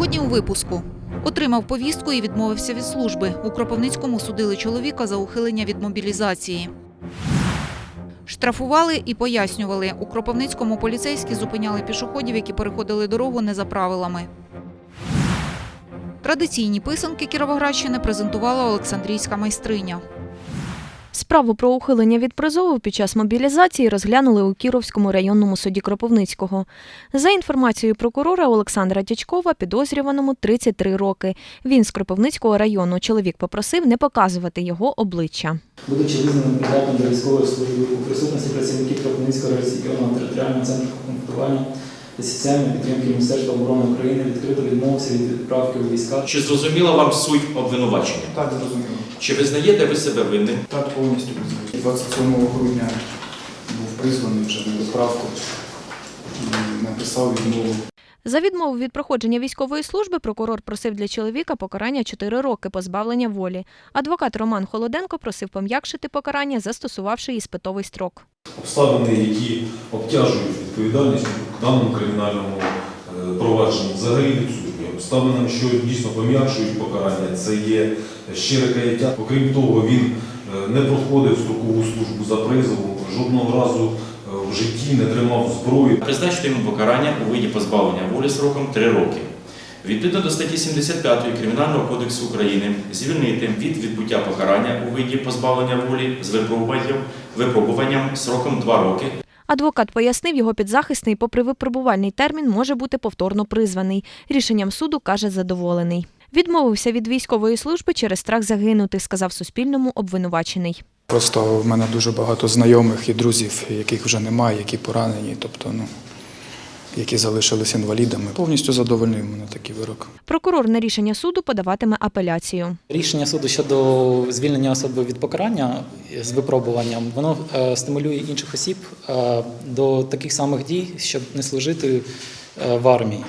Сьогодні у випуску отримав повістку і відмовився від служби. У Кропивницькому судили чоловіка за ухилення від мобілізації. Штрафували і пояснювали. У Кропивницькому поліцейські зупиняли пішоходів, які переходили дорогу не за правилами. Традиційні писанки Кіровоградщини презентувала Олександрійська майстриня. Справу про ухилення від призову під час мобілізації розглянули у Кіровському районному суді Кропивницького. За інформацією прокурора Олександра Дячкова, підозрюваному 33 роки. Він з Кропивницького району. Чоловік попросив не показувати його обличчя. Будучи визнаним придатним до військової служби у присутності працівників Кропивницького районного територіального центру комплектування та соціальної підтримки Міністерства оборони України відкрито відмовився від відправки у війська. Чи зрозуміла вам суть обвинувачення? Так, зрозуміло. Чи визнаєте ви себе винним? Так, повністю визнаю. 27 грудня був призваний вже на відправку і написав відмову. За відмову від проходження військової служби прокурор просив для чоловіка покарання 4 роки позбавлення волі. Адвокат Роман Холоденко просив пом'якшити покарання, застосувавши іспитовий строк. обставини, які обтяжують відповідальність у даному кримінальному е, провадженні, взагалі відсутні. Обставинами, що дійсно пом'якшують покарання, це є щире каяття. Окрім того, він е, не проходив строкову службу за призовом, жодного разу в житті не тримав зброю. Призначити йому покарання у виді позбавлення волі сроком 3 роки. Відповідно до статті 75 Кримінального кодексу України звільнити від відбуття покарання у виді позбавлення волі з випробуванням, випробуванням сроком 2 роки Адвокат пояснив, його підзахисний, попри випробувальний термін, може бути повторно призваний. Рішенням суду каже задоволений. Відмовився від військової служби через страх загинути, сказав Суспільному обвинувачений. Просто в мене дуже багато знайомих і друзів, яких вже немає, які поранені, тобто, ну, які залишились інвалідами. Повністю задовольнив мене такий вирок. Прокурор на рішення суду подаватиме апеляцію. Рішення суду щодо звільнення особи від покарання з випробуванням воно е, стимулює інших осіб е, до таких самих дій, щоб не служити е, в армії.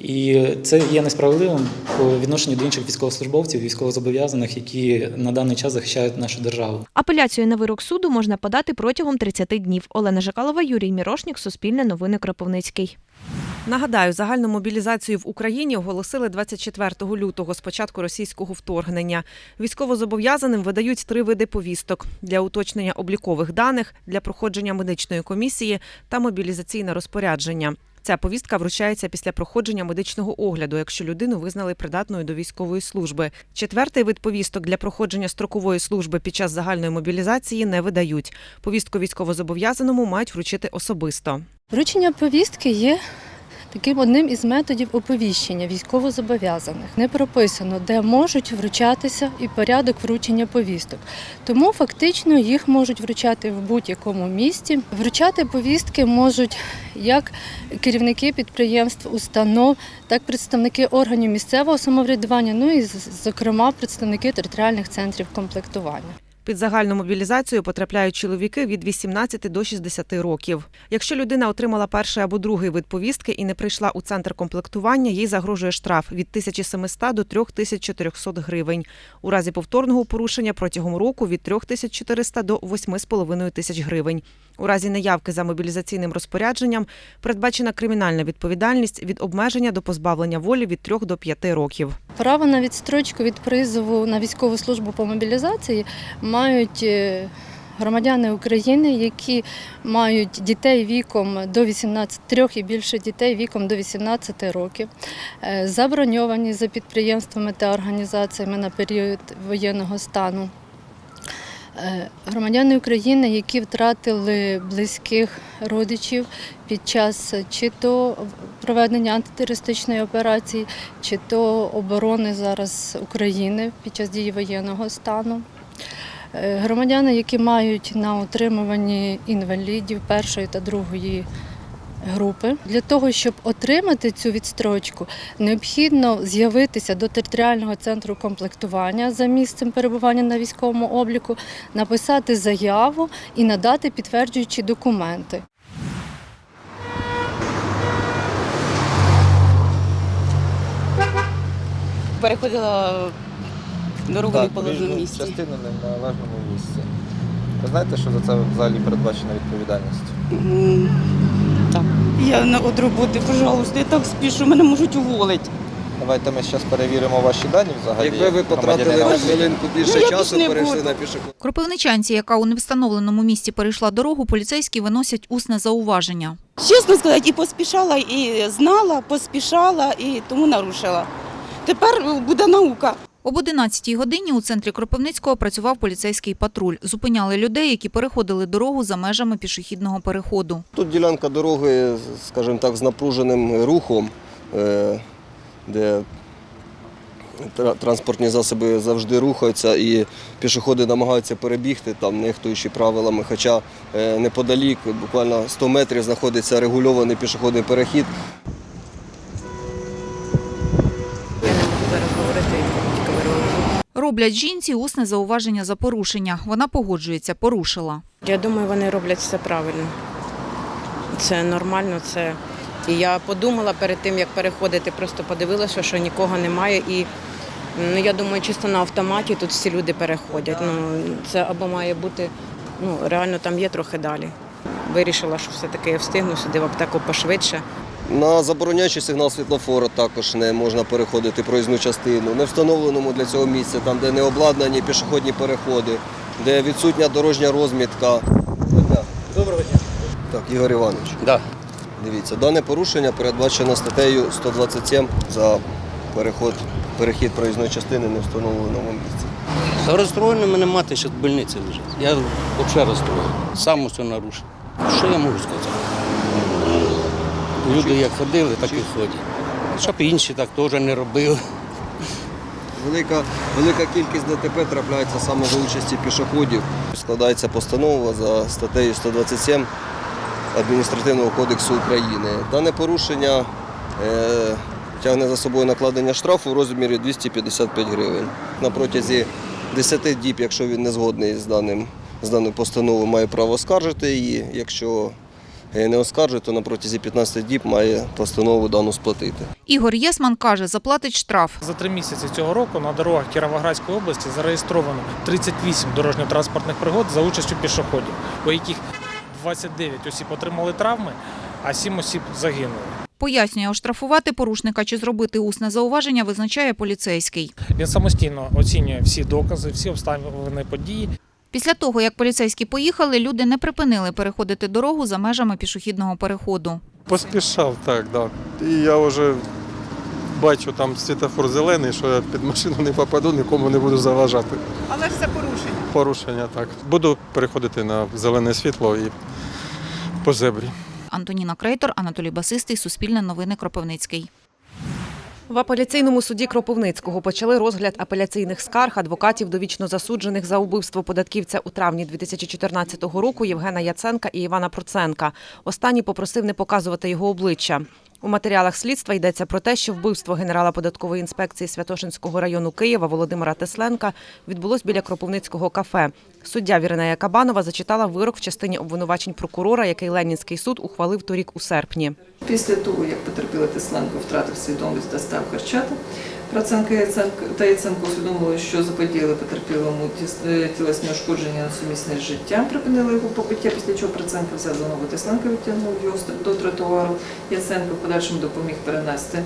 І це є несправедливим по відношенню до інших військовослужбовців, військовозобов'язаних, які на даний час захищають нашу державу. Апеляцію на вирок суду можна подати протягом 30 днів. Олена Жакалова, Юрій Мірошник, Суспільне новини Кропивницький. Нагадаю, загальну мобілізацію в Україні оголосили 24 лютого з початку російського вторгнення. Військовозобов'язаним видають три види повісток для уточнення облікових даних, для проходження медичної комісії та мобілізаційне розпорядження. Ця повістка вручається після проходження медичного огляду, якщо людину визнали придатною до військової служби. Четвертий вид повісток для проходження строкової служби під час загальної мобілізації не видають. Повістку військовозобов'язаному мають вручити особисто. Вручення повістки є таким одним із методів оповіщення військовозобов'язаних. Не прописано, де можуть вручатися і порядок вручення повісток. Тому фактично їх можуть вручати в будь-якому місті. Вручати повістки можуть як керівники підприємств, установ, так і представники органів місцевого самоврядування, ну і зокрема представники територіальних центрів комплектування. Під загальну мобілізацію потрапляють чоловіки від 18 до 60 років. Якщо людина отримала перший або другий вид повістки і не прийшла у центр комплектування, їй загрожує штраф від 1700 до 3400 гривень. У разі повторного порушення протягом року від 3400 до 8500 тисяч гривень. У разі неявки за мобілізаційним розпорядженням передбачена кримінальна відповідальність від обмеження до позбавлення волі від 3 до 5 років. Право на відстрочку від призову на військову службу по мобілізації мають е, громадяни України, які мають дітей віком до 18, трьох і більше дітей віком до 18 років, е, заброньовані за підприємствами та організаціями на період воєнного стану. Е, Громадяни України, які втратили близьких родичів під час чи то проведення антитерористичної операції, чи то оборони зараз України під час дії воєнного стану. Е, Громадяни, які мають на утримуванні інвалідів першої та другої групи. Для того, щоб отримати цю відстрочку, необхідно з'явитися до територіального центру комплектування за місцем перебування на військовому обліку, написати заяву і надати підтверджуючі документи. переходила дорогу Так, неположеному проїжджу місці. частину не в належному місці. Ви знаєте, що за це взагалі передбачена відповідальність? М, Так. Я на от роботи, пожалуйста, я так спішу, мене можуть уволити. Давайте ми зараз перевіримо ваші дані взагалі. Якби ви потратили на хвилинку більше Ну, часу, перейшли буду. на пішохід. Кропивничанці, яка у невстановленому місці перейшла дорогу, поліцейські виносять усне зауваження. Чесно сказати, і поспішала, і знала, поспішала, і тому нарушила. Тепер буде наука. Об 11-й годині у центрі Кропивницького працював поліцейський патруль. Зупиняли людей, які переходили дорогу за межами пішохідного переходу. Тут ділянка дороги, скажімо так, з напруженим рухом, е, де транспортні засоби завжди рухаються і пішоходи намагаються перебігти, там нехтуючи правилами. Хоча е, неподалік, буквально 100 метрів, знаходиться регульований пішохідний перехід. Роблять жінці усне зауваження за порушення. Вона погоджується, порушила. Я думаю, вони роблять все правильно. Це нормально, це. І я подумала перед тим, як переходити, просто подивилася, що нікого немає. І ну, я думаю, чисто на автоматі тут всі люди переходять. Ну, це або має бути, ну, реально там є трохи далі. Вирішила, що все-таки я встигну сюди в аптеку пошвидше. На забороняючий сигнал світлофора також не можна переходити проїзну частину. Не встановленому для цього місця, там, де не обладнані пішохідні переходи, де відсутня дорожня розмітка. Доброго дня. Так, Ігор Іванович. Да. Дивіться, дане порушення передбачено статтею 127 за переход, перехід проїзної частини не встановленому місці. Та розстроєно мене мати ще в больниці лежить. Я взагалі розстроєний. Сам усе нарушив. Що я можу сказати? Люди як ходили, так і ходять. Щоб інші так теж не робили. Велика, велика кількість ДТП трапляється саме за участі пішоходів. Складається постанова за статтею 127 Адміністративного кодексу України. Дане порушення е, тягне за собою накладення штрафу в розмірі 255 гривень. На протязі 10 діб, якщо він не згодний з, даним, з даною постановою, має право оскаржити її. Якщо не оскаржує, то на протязі 15 діб має постанову дану сплатити. Ігор Єсман каже, заплатить штраф. За три місяці цього року на дорогах Кіровоградської області зареєстровано 38 дорожньо-транспортних пригод за участю пішоходів, у яких 29 осіб отримали травми, а 7 осіб загинули. Пояснює, оштрафувати порушника чи зробити усне зауваження визначає поліцейський. Він самостійно оцінює всі докази, всі обставини події. Після того, як поліцейські поїхали, люди не припинили переходити дорогу за межами пішохідного переходу. Поспішав, так, да. І я вже бачу там світофор зелений, що я під машину не попаду, нікому не буду заважати. Але ж це порушення. Порушення так. Буду переходити на зелене світло і по зебрі. Антоніна Крейтор, Анатолій Басистий, Суспільне новини Кропивницький. В апеляційному суді Кропивницького почали розгляд апеляційних скарг адвокатів довічно засуджених за убивство податківця у травні 2014 року Євгена Яценка і Івана Проценка. Останній попросив не показувати його обличчя. У матеріалах слідства йдеться про те, що вбивство генерала податкової інспекції Святошинського району Києва Володимира Тесленка відбулось біля Кропивницького кафе. Суддя Віринея Кабанова зачитала вирок в частині обвинувачень прокурора, який Ленінський суд ухвалив торік у серпні. Після того, як потерпіла Тесленко втратив свідомість та став харчати, Яценко та Яценко усвідомили, що заподіяли потерпілому е, тілесні ушкодження несумісне з життям, припинили його побиття, після чого Проценко взяв за ногу Тесленка, відтягнув його до тротуару. Яценко в подальшому допоміг перенести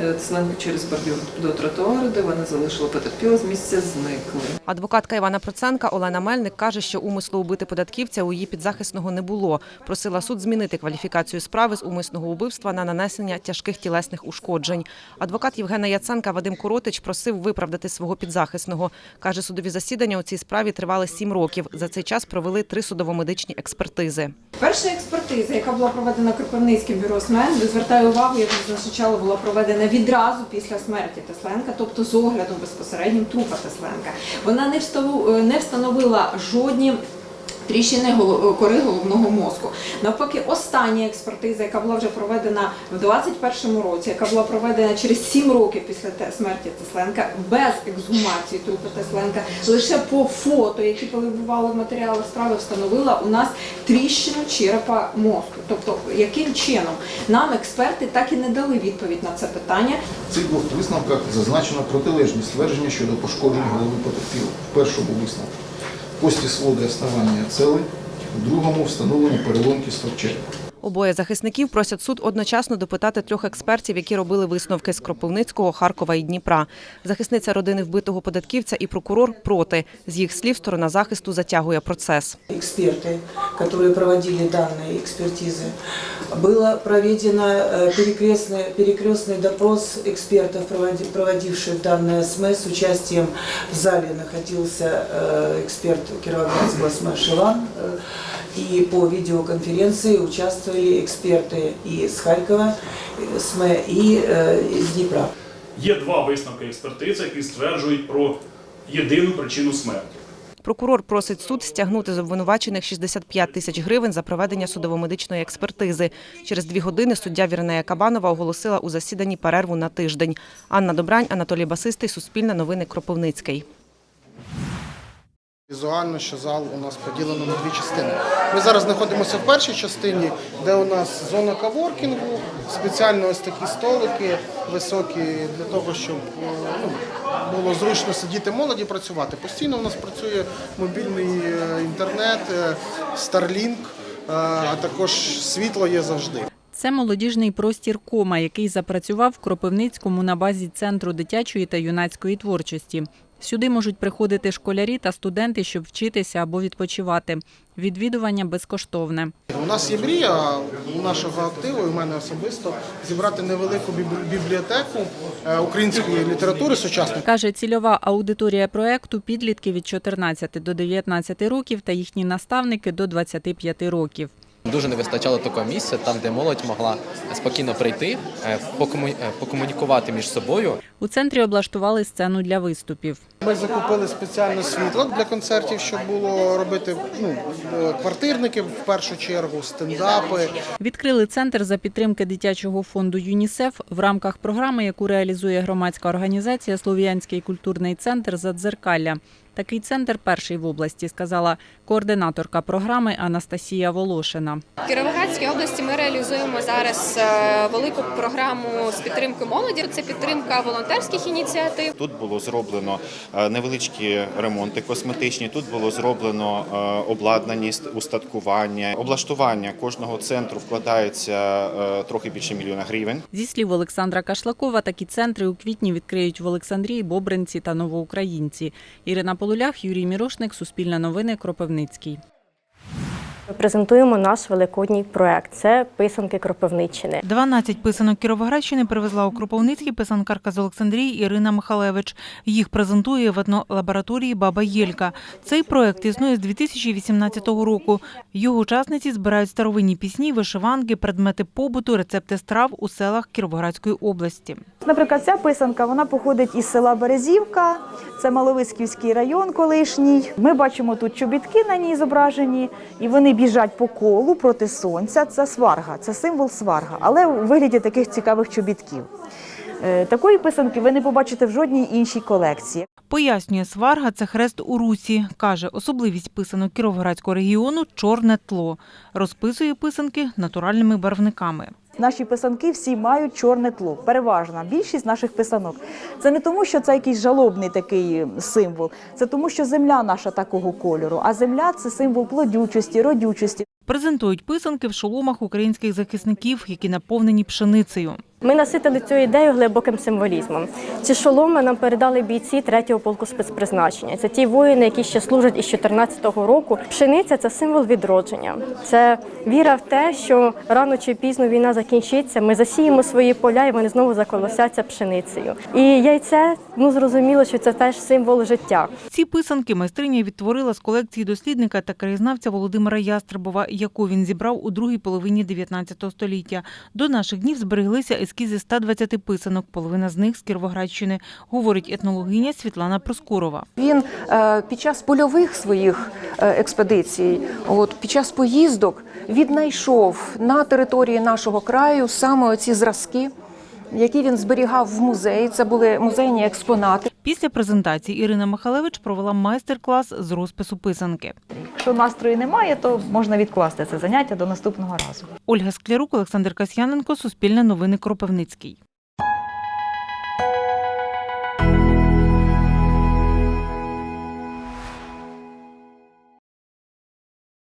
е, через бордюр до тротуару, де вони залишили потерпілого, з місця зникли. Адвокатка Івана Проценка Олена Мельник каже, що умислу убити податківця у її підзахисного не було. Просила суд змінити кваліфікацію справи з умисного убивства на нанесення тяжких тілесних ушкоджень. Адвокат Євгена Яценка Вадим Коротич просив виправдати свого підзахисного. Каже, судові засідання у цій справі тривали сім років. За цей час провели три судово-медичні експертизи. Перша експертиза, яка була проведена Кропивницьким бюро СМЕР, звертаю увагу, як вже зазначала, була проведена відразу після смерті Тесленка, тобто з оглядом безпосереднім трупа Тесленка. Вона не встановила жодні. Тріщини кори головного мозку. Навпаки, остання експертиза, яка була вже проведена в 2021 році, яка була проведена через 7 років після смерті Тесленка, без ексгумації трупу Тесленка, лише по фото, які перебували в матеріалах справи, встановила у нас тріщину черепа мозку. Тобто, яким чином нам експерти так і не дали відповідь на це питання. В цих двох висновках зазначено протилежні ствердження щодо пошкоджень голови потерпілого. В першому висновку кості своди основання цели, в другому встановлені переломки стовчерепа. Обоє захисників просять суд одночасно допитати трьох експертів, які робили висновки з Кропивницького, Харкова і Дніпра. Захисниця родини вбитого податківця і прокурор проти. З їх слів, сторона захисту затягує процес. эксперты, которые проводили данные экспертизы. Было проведено э, перекрестный, перекрестный допрос экспертов, проводи- проводивших данное СМЭ с участием в зале находился э, эксперт Кировоградского СМЭ Шилан. э, И по видеоконференции участвовали эксперты и из Харькова э, СМЭ, и э, из Днепра. Є два висновки експертизи, які стверджують про єдину причину смерті. Прокурор просить суд стягнути з обвинувачених 65 тисяч гривень за проведення судово-медичної експертизи. Через дві години суддя Вірнея Кабанова оголосила у засіданні перерву на тиждень. Анна Добрань, Анатолій Басистий, Суспільне новини Кропивницький. Візуально, що зал у нас поділено на дві частини. Ми зараз знаходимося в першій частині, де у нас зона каворкінгу, спеціально ось такі столики високі для того, щоб е, ну, було зручно сидіти молоді працювати. Постійно у нас працює мобільний е, інтернет, е, Starlink, а також світло є завжди. Це молодіжний простір Кома, який запрацював в Кропивницькому на базі Центру дитячої та юнацької творчості. Сюди можуть приходити школярі та студенти, щоб вчитися або відпочивати. Відвідування безкоштовне. У нас є мрія у нашого активу, і у мене особисто зібрати невелику біб- бібліотеку е, української літератури сучасної. Каже, цільова аудиторія проекту підлітки від 14 до 19 років та їхні наставники до 25 років. Дуже не вистачало такого місця, там де молодь могла спокійно прийти, е, покому- е, покомунікувати між собою. У центрі облаштували сцену для виступів. Ми закупили спеціальне світло для концертів, щоб було робити ну, е, квартирники в першу чергу, стендапи. Відкрили центр за підтримки дитячого фонду ЮНІСЕФ в рамках програми, яку реалізує громадська організація Слов'янський культурний центр Задзеркалля. Такий центр перший в області, сказала координаторка програми Анастасія Волошина. В Кіровоградській області ми реалізуємо зараз е, велику програму з підтримки молоді. Це підтримка волонтерських ініціатив. Тут було зроблено невеличкі ремонти косметичні. Тут було зроблено обладнаність, устаткування. Облаштування кожного центру вкладається е, трохи більше мільйона гривень. Зі слів Олександра Кашлакова, такі центри у квітні відкриють в Олександрії, Бобринці та Новоукраїнці. Ірина Полулях, Юрій Мірошник, Суспільне новини, Кропивницький. Ми презентуємо наш великодній проект. Це писанки Кропивниччини. 12 писанок Кіровоградщини привезла у Кропивницький писанкарка з Олександрії Ірина Михалевич. Їх презентує в етнолабораторії Баба Єлька. Цей проект існує з 2018 року. Його учасниці збирають старовинні пісні, вишиванки, предмети побуту, рецепти страв у селах Кіровоградської області. Наприклад, ця писанка вона походить із села Березівка, це Маловиськівський район колишній. Ми бачимо тут чобітки на ній зображені, і вони біжать по колу проти сонця. Це сварга, це символ сварга, але у вигляді таких цікавих чобітків. Е, Такої писанки ви не побачите в жодній іншій колекції. Пояснює, сварга – це хрест у русі. Каже, особливість писанок Кіровоградського регіону – чорне тло. Розписує писанки натуральними барвниками. Наші писанки всі мають чорне тло. Переважна більшість наших писанок. Це не тому, що це якийсь жалобний такий символ, це тому, що земля наша такого кольору. А земля це символ плодючості, родючості. Презентують писанки в шоломах українських захисників, які наповнені пшеницею. Ми наситили цю ідею глибоким символізмом. Ці шоломи нам передали бійці 3-го полку спецпризначення. Це ті воїни, які ще служать із 14-го року. Пшениця це символ відродження. Це віра в те, що рано чи пізно війна закінчиться. Ми засіємо свої поля, і вони знову заколосяться пшеницею. І яйце, ну зрозуміло, що це теж символ життя. Ці писанки майстриня відтворила з колекції дослідника та краєзнавця Володимира Ястребова, яку він зібрав у другій половині 19 століття. До наших днів збереглися ескізи 120 писанок, половина з них з Кіровоградщини, говорить етнологиня Світлана Проскурова. Він е, під час польових своїх е, експедицій, от під час поїздок, віднайшов на території нашого краю саме ці зразки, які він зберігав в музеї. Це були музейні експонати. Після презентації Ірина Михалевич провела майстер-клас з розпису писанки. Якщо настрою немає, то можна відкласти це заняття до наступного разу. Ольга Склярук, Олександр Касьяненко, Суспільне новини Кропивницький.